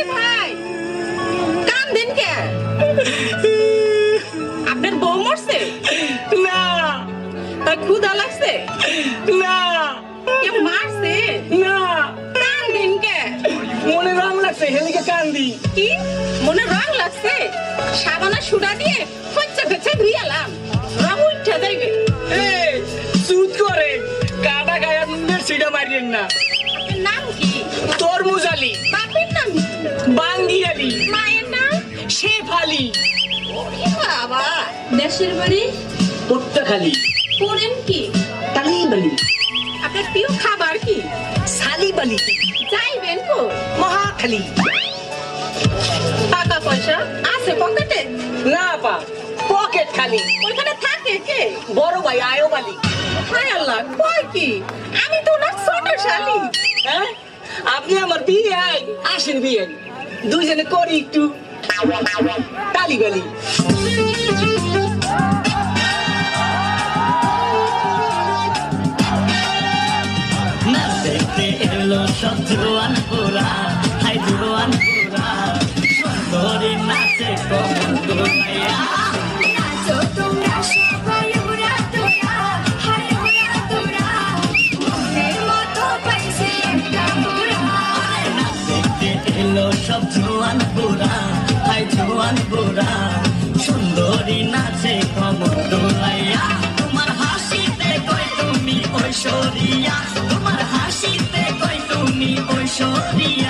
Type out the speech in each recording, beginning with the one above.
নাকি ভাই? কান দিন কে? আপনার বউ মরছে? না। তার ক্ষুধা লাগছে? না। কে মারছে? না। কান দিন কে? মনে রং লাগছে হেলিকে কান দি। কি? মনে রং লাগছে? সাবানা সুডা দিয়ে কচ্চা কচ্চা ধুইয়ালাম রং উঠে যাইবে। এই করে। কাটা গায়ের সিডা মারিয়েন না। নাম কি? তোর দেশের বাড়ি? পট্টাখালী করেন কি? তালিবালি। আপনার প্রিয় খাবার কি? সালিবালি। যাইবেন কো মহাখালী। টাকা পয়সা আছে পকেটে? না পা পকেট খালি ওইখানে থাকে কে? বড় ভাই আয়ব আলী হায় আল্লাহ কয় কি? আমি তো ওনার ছোট শালি। হ্যাঁ? আপনি আমার বিয়ে আই আসেন বিয়ে দুইজনে করি একটু। তালিবালি। না দেখতে এলো সব জোয়ান পুরা হাই জোয়ান পুরা সুন্দরী নাচে কমল দোলাইয়া নাচো তোমরা সবাই উড়া তোরা হাই উড়া তোরা মনের মতো পাইছে একটা বুড়া না এলো সব জোয়ান পুরা হাই জোয়ান পুরা সুন্দরী তুমি ঐশ্বরিয়া নাচো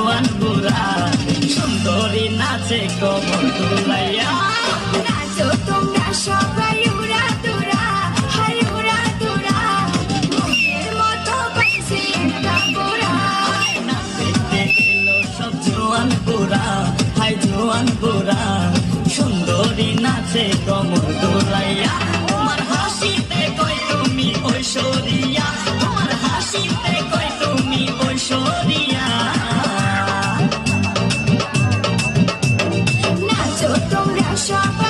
জোয়ান সুন্দরী নাচে কমল দুলাইয়া। নাচো তোমরা সবাই উড়া তোরা হাই উড়া তোরা মনের মতো পাইছে একটা গোড়া না এলো সব জোয়ান হাই জোয়ান সুন্দরী নাচে কমল দোলাইয়া। shop.